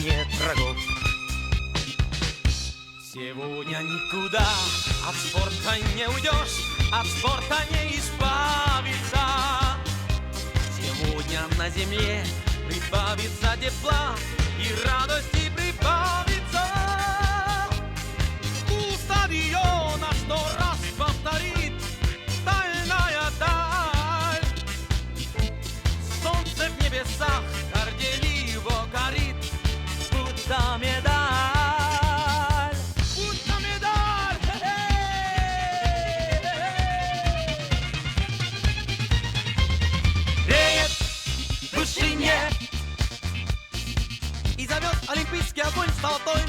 нет врагов. Сегодня никуда от спорта не уйдешь, от спорта не избавиться. Сегодня на земле прибавится тепла и радости олимпийский огонь золотой.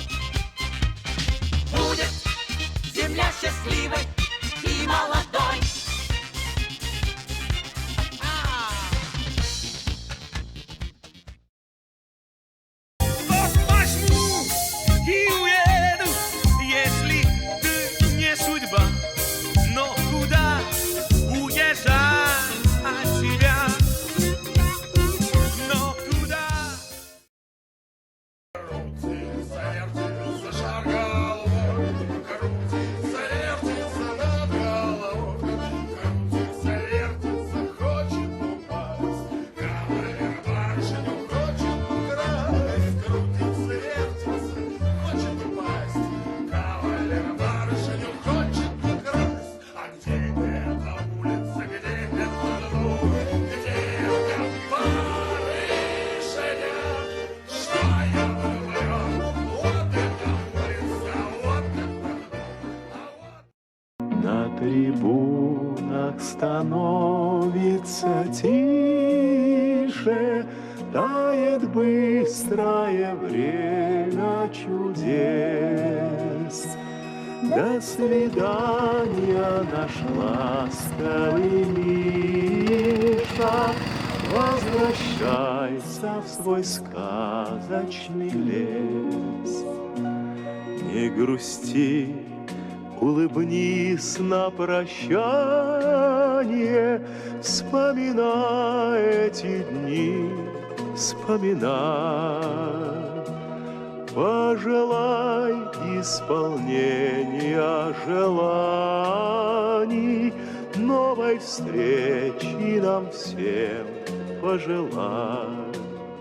Будет земля счастливой и молодой. Трибунах становится тише, Тает быстрое время чудес. До свидания, наш ласковый Миша, Возвращайся в свой сказочный лес. Не грусти, улыбнись на прощание, Вспоминай эти дни, вспоминай. Пожелай исполнения желаний, Новой встречи нам всем пожелай.